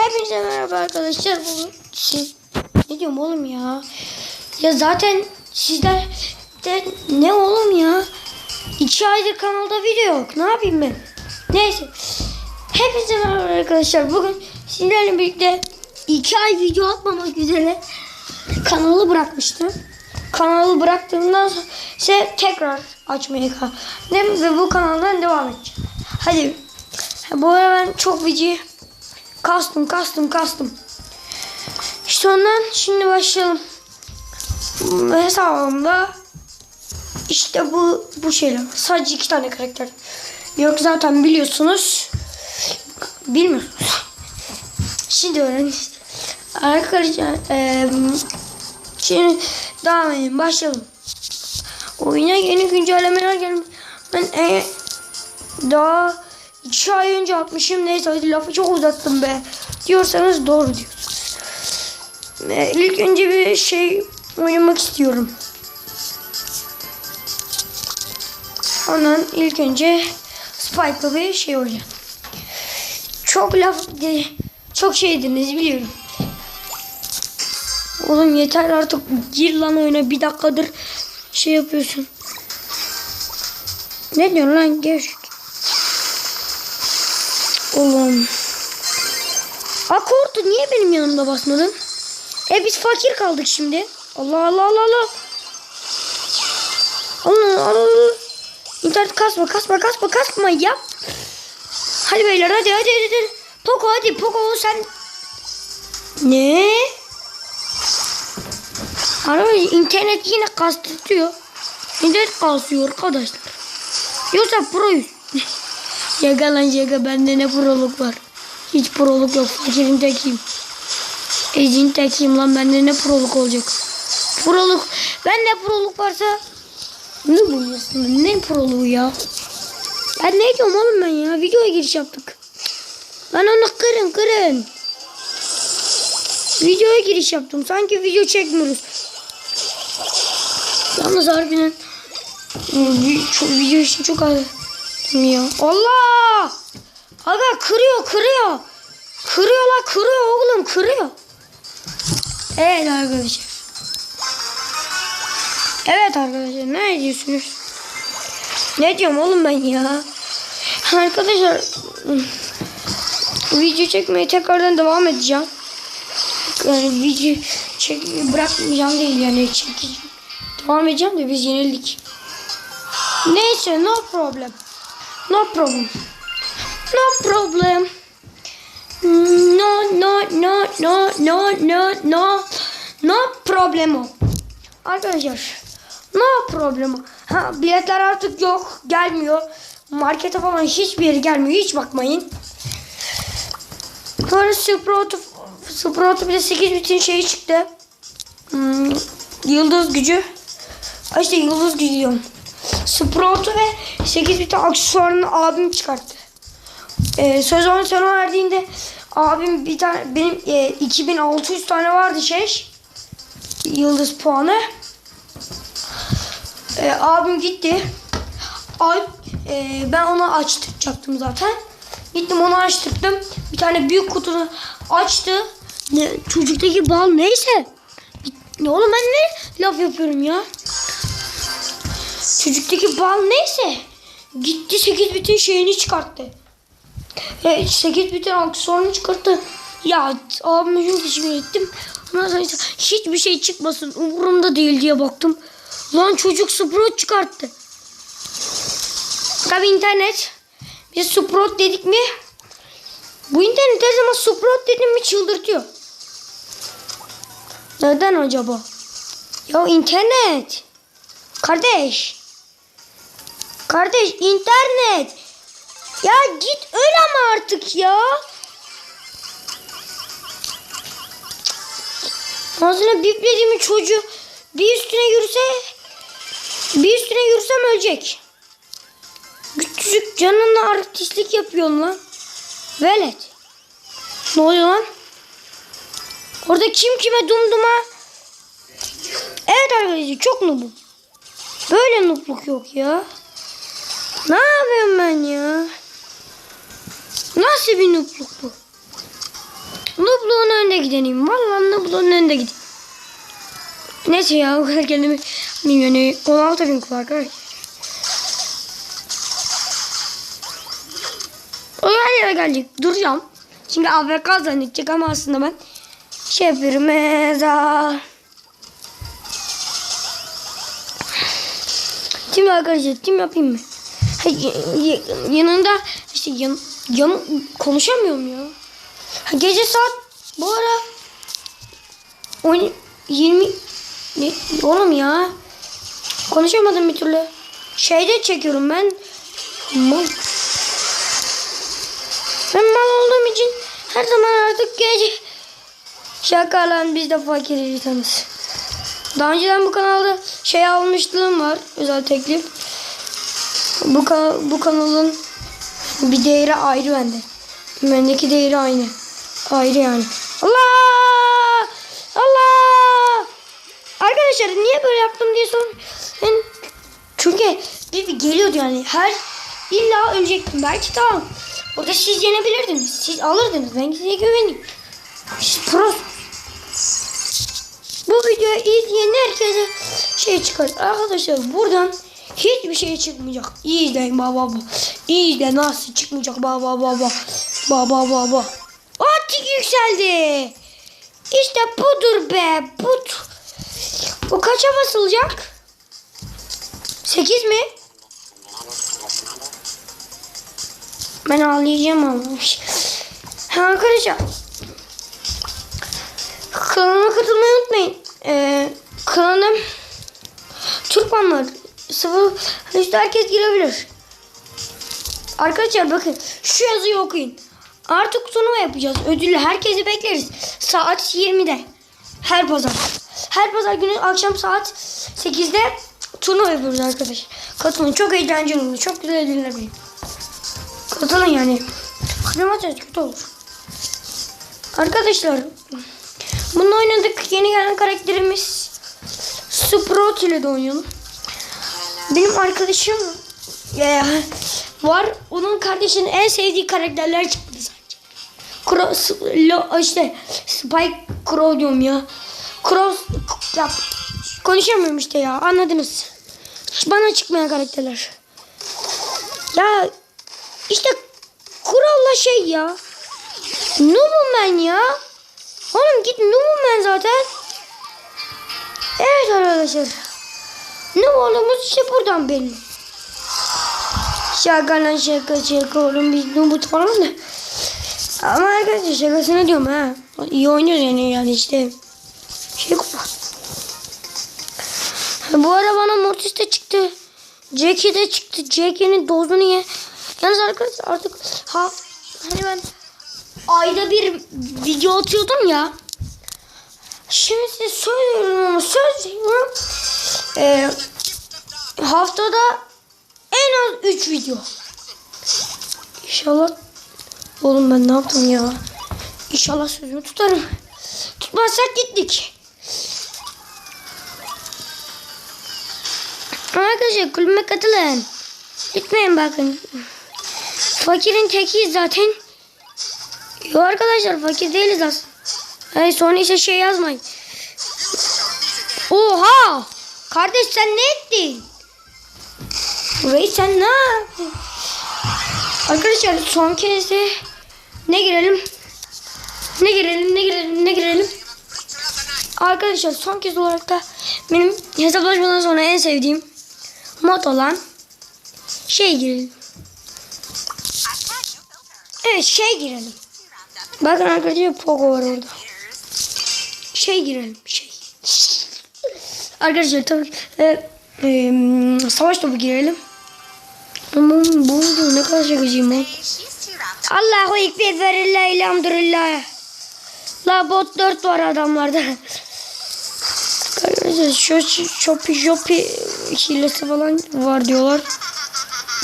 Hepinize merhaba arkadaşlar. Bugün siz ne diyorum oğlum ya? Ya zaten sizler de ne oğlum ya? İki aydır kanalda video yok. Ne yapayım ben? Neyse. Hepinize merhaba arkadaşlar. Bugün sizlerle birlikte iki ay video atmamak üzere kanalı bırakmıştım. Kanalı bıraktığımdan sonra tekrar açmayı kaldım ve bu kanaldan devam edeceğim. Hadi. Bu ara ben çok video Kastım kastım kastım. İşte ondan şimdi başlayalım. Hesabımda işte bu bu şeyler. Sadece iki tane karakter. Yok zaten biliyorsunuz. Bilmiyorsunuz. Şimdi öğrenin. Arkadaşlar eee şimdi devam edelim. Başlayalım. Oyuna yeni güncellemeler gelmiş. Ben e, daha iki ay önce atmışım. Neyse hadi lafı çok uzattım be. Diyorsanız doğru diyorsunuz. E, ilk önce bir şey oynamak istiyorum. Ondan ilk önce Spike'lı bir şey oynayalım. Çok laf çok şey dediniz biliyorum. Oğlum yeter artık gir lan oyuna bir dakikadır şey yapıyorsun. Ne diyorsun lan geç. Oğlum. Akortu niye benim yanımda basmadın? E biz fakir kaldık şimdi. Allah Allah Allah Allah. Allah Allah. İnternet kasma kasma kasma kasma yap. Hadi beyler hadi hadi hadi. hadi. Poco hadi Poco sen. Ne? Araba internet yine kastırtıyor. İnternet kasıyor arkadaşlar. Yoksa proyuz. Yaga lan yaga bende ne proluk var. Hiç proluk yok. Fakirin tekiyim. Ezin tekiyim lan bende ne proluk olacak. Proluk. Ben ne proluk varsa ne buluyorsun? Ne proluğu ya? Ben ne diyorum oğlum ben ya? Videoya giriş yaptık. Lan onu kırın kırın. Videoya giriş yaptım. Sanki video çekmiyoruz. Yalnız harbiden e, video için çok az ya. Allah! Aga kırıyor kırıyor. Kırıyor la kırıyor oğlum kırıyor. Evet arkadaşlar. Evet arkadaşlar ne diyorsunuz? Ne diyorum oğlum ben ya? Arkadaşlar video çekmeye tekrardan devam edeceğim. Yani video çek bırakmayacağım değil yani çekeceğim. Devam edeceğim de biz yenildik. Neyse no problem. No problem. No problem. No no no no no no no no problemo. Arkadaşlar no problemo. Ha biletler artık yok. Gelmiyor. Markete falan hiçbir yere gelmiyor. Hiç bakmayın. Sonra Sprout Sprout bir de 8 bitin şeyi çıktı. Hmm, yıldız gücü. Ay işte yıldız gücü diyorum. Sprout'u ve 8 bitin aksesuarını abim çıkarttı. Ee, sezon sona verdiğinde abim bir tane benim e, 2600 tane vardı şey yıldız puanı. Ee, abim gitti. Ay, e, ben onu açtıracaktım zaten. Gittim onu açtırdım. Bir tane büyük kutunu açtı. Ne, çocuktaki bal neyse. Ne oğlum ben ne laf yapıyorum ya. Çocuktaki bal neyse. Gitti 8 bitin şeyini çıkarttı. E, 8 bitin aksesuarını çıkarttı. Ya abime çok teşekkür ettim. Ondan sonra hiçbir şey çıkmasın umurumda değil diye baktım. Lan çocuk Sprout çıkarttı. Tabi internet. Biz Sprout dedik mi? Bu internet her zaman Sprout dedim mi çıldırtıyor. Neden acaba? Ya internet. Kardeş. Kardeş internet. Ya git öl ama artık ya. Ağzına biplediğimi çocuğu bir üstüne yürüse bir üstüne yürüsem ölecek. Küçücük canınla artistlik yapıyorsun lan. Velet. Ne oluyor lan? Orada kim kime dumduma? Evet arkadaşlar çok nubum. Böyle nubluk yok ya. Ne yapıyorum ben ya? Nasıl bir nubluk bu? Nublu'nun önünde gideneyim. Vallahi Nublu'nun önünde gideyim. Neyse ya o kadar kendimi yani 16 bin kul arkadaşlar. O yere gelecek. Duracağım. Çünkü AFK zannedecek ama aslında ben şey yapıyorum. Eza. Tim arkadaşlar tim yapayım mı? Yanında işte yan, yan konuşamıyorum ya. Ha, gece saat bu ara 10 20 ne oğlum ya. Konuşamadım bir türlü. Şeyde çekiyorum ben. Mal. Ben mal olduğum için her zaman artık gece şaka lan biz de fakir insanız. Daha önceden bu kanalda şey almışlığım var. Özel teklif. Bu, ka- bu kanalın bir değeri ayrı bende. Bendeki değeri aynı. Ayrı yani. Allah! Allah! Arkadaşlar niye böyle yaptım diye sor. Ben çünkü bir, geliyordu yani. Her illa ölecektim. Belki tamam. Orada siz yenebilirdiniz. Siz alırdınız. Ben size güveniyorum. Siz pros. Bu videoyu izleyen herkese şey çıkar. Arkadaşlar buradan hiçbir şey çıkmayacak. İyi izleyin baba baba. İyi izle nasıl çıkmayacak baba baba. Baba baba. Atik yükseldi. İşte budur be. Budur. Bu kaça basılacak? 8 mi? Ben ağlayacağım ama. Ha, arkadaşlar. Kanalıma katılmayı unutmayın. Ee, kanalım Türkmanlar. Sıfır işte herkes girebilir. Arkadaşlar bakın şu yazıyı okuyun. Artık turnuva yapacağız. Ödüllü herkesi bekleriz. Saat 20'de. Her pazar. Her pazar günü akşam saat 8'de turnuva yapıyoruz arkadaşlar. Katılın. Çok eğlenceli olur. Çok güzel benim. Katılın yani. Kırmazsanız kötü olur. Arkadaşlar bunu oynadık. Yeni gelen karakterimiz Sprout ile de oynayalım. Benim arkadaşım e, var. Onun kardeşinin en sevdiği karakterler çıktı sadece. Cross, lo, işte Spike Crow diyorum ya. Cross ya, konuşamıyorum işte ya. Anladınız. Bana çıkmayan karakterler. Ya işte Kural'la şey ya. Noob'um ben ya. Oğlum git noob'um ben zaten. Evet arkadaşlar. Noob olduğumuz işte buradan belli. Şaka lan şaka şaka oğlum biz noob'uz falan da. Ama arkadaşlar şakasını diyorum ha. İyi oynuyoruz yani yani işte. Şey kupa. Bu ara bana Mortis de çıktı. Jackie de çıktı. Jackie'nin dozunu ye. Yalnız arkadaşlar artık ha hani ben ayda bir video atıyordum ya. Şimdi size söylüyorum ama söz. Ee, haftada en az 3 video. İnşallah oğlum ben ne yaptım ya? İnşallah sözümü tutarım. Tutmazsak gittik. Arkadaşlar kulübe katılın. Gitmeyin bakın. Fakirin tekiyiz zaten. Yok arkadaşlar fakir değiliz aslında. Hayır sonra işte şey yazmayın. Oha! Kardeş sen ne ettin? Burayı sen ne yaptın? Arkadaşlar son kez de ne girelim? Ne girelim? Ne girelim? Ne girelim? Arkadaşlar son kez olarak da benim hesaplaşmadan sonra en sevdiğim mod olan şey girelim. Evet şey girelim. Bakın arkadaşlar Pogo var orada. Şey girelim. Şey. Arkadaşlar tabii e, e, savaş topu girelim. Aman bu ne kadar şakacıyım ben. Allahu ekber verillah elhamdülillah. La bot 4 var adamlarda. Arkadaşlar şu shopi shopi hilesi falan var diyorlar.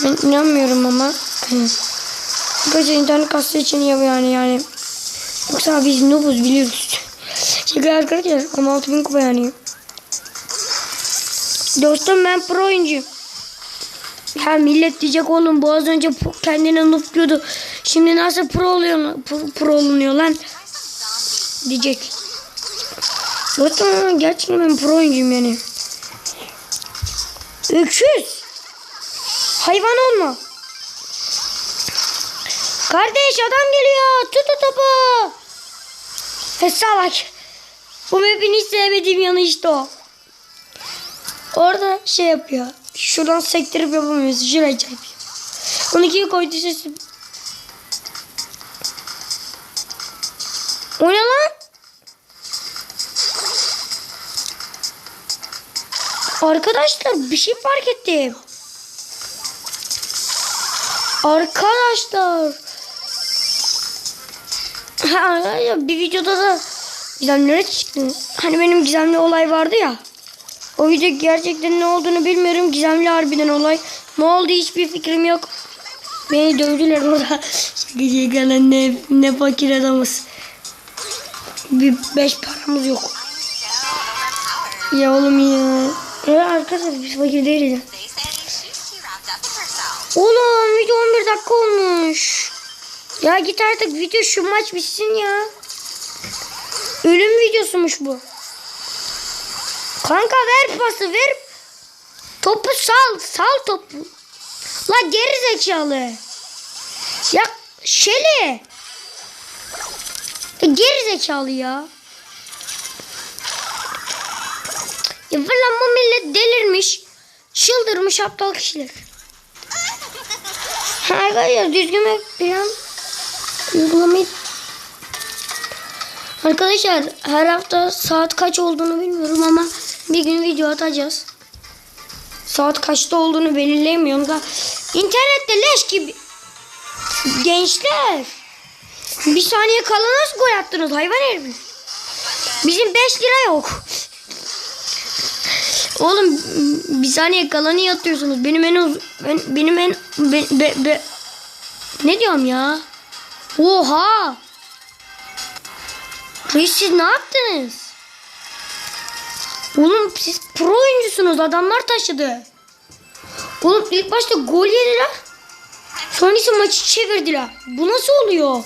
Ben inanmıyorum ama. Arkadaşlar internet kastığı için ya yani yani. Yoksa biz noobuz biliyoruz. Şaka arkadaşlar ama 6000 kupa yani. Dostum ben pro oyuncuyum. Ha millet diyecek oğlum bu az önce kendine noob. Şimdi nasıl pro oluyor pro, pro olunuyor lan? diyecek. Zaten gerçekten ben pro oyuncuyum yani. Öküz. Hayvan olma. Kardeş adam geliyor. Tut o topu. He salak. Bu map'in hiç sevmediğim yanı işte o. Orada şey yapıyor. Şuradan sektirip yapamıyoruz. Şuraya çarpıyor. 12'yi koydu sesi. O ne lan? Arkadaşlar bir şey fark ettim. Arkadaşlar. Ha, ya bir videoda da gizemlere çıktı. Hani benim gizemli olay vardı ya. O gerçekten ne olduğunu bilmiyorum. Gizemli harbiden olay. Ne oldu hiçbir fikrim yok. Beni dövdüler orada. Gece gelen ne, ne fakir adamız. Bir beş paramız yok. Ya oğlum ya. Ya arkadaşlar biz fakir değiliz. Oğlum video 11 dakika olmuş. Ya git artık video şu maç bitsin ya. Ölüm videosumuş bu. Kanka ver pası ver. Topu sal sal topu. La geri zekalı. Ya Şeli. Ya geri zekalı ya. Ya falan bu millet delirmiş. Çıldırmış aptal kişiler. Arkadaşlar düzgün bir plan uygulamayı Arkadaşlar her hafta saat kaç olduğunu bilmiyorum ama bir gün video atacağız. Saat kaçta olduğunu belirleyemiyorum da internette leş gibi gençler bir saniye kala nasıl gol attınız hayvan herif bizim 5 lira yok Oğlum bir saniye kala niye atıyorsunuz? Benim en uz ben, benim en be, be, be- ne diyorum ya? Oha! Reis siz ne yaptınız? Oğlum siz pro oyuncusunuz. Adamlar taşıdı. Oğlum ilk başta gol yediler. Sonra ise maçı çevirdiler. Bu nasıl oluyor?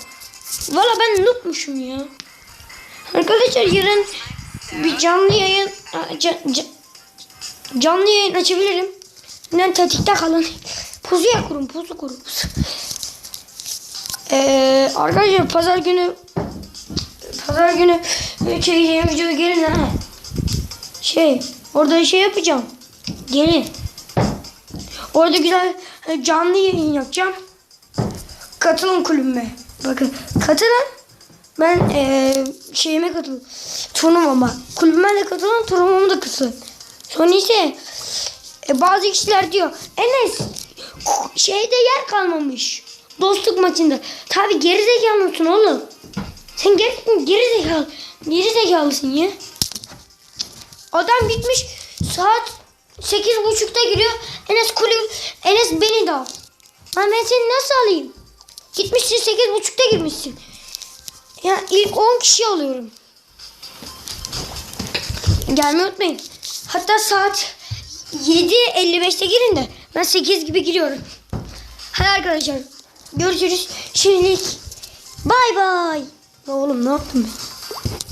Valla ben noobmuşum ya. Arkadaşlar yarın bir canlı yayın can, can, canlı yayın açabilirim. Ben tetikte kalın. Pusuya kurun, pusu kurun. Ee, arkadaşlar pazar günü pazar günü çekeceğim videoya gelin ha. Şey, orada şey yapacağım. Gelin. Orada güzel e, canlı yayın yapacağım. Katılın kulübüme. Bakın katılın. Ben eee şeyime katıl. Turnuvama. Kulübüme de katılın. Turnuvama da katılın. Sonra ise e, bazı kişiler diyor. Enes şeyde yer kalmamış. Dostluk maçında. Tabi gerizekalı mısın oğlum? Sen gerçekten gerizekalı. Gerizekalısın ya. Adam gitmiş saat sekiz buçukta giriyor. Enes kulüp Enes beni de al. Lan ben seni nasıl alayım? Gitmişsin sekiz buçukta girmişsin. Ya ilk 10 kişi alıyorum. Gelmeyi unutmayın. Hatta saat 7.55'te girin de ben 8 gibi giriyorum. Hadi arkadaşlar görüşürüz. Şimdilik bay bay. Oğlum ne yaptım ben?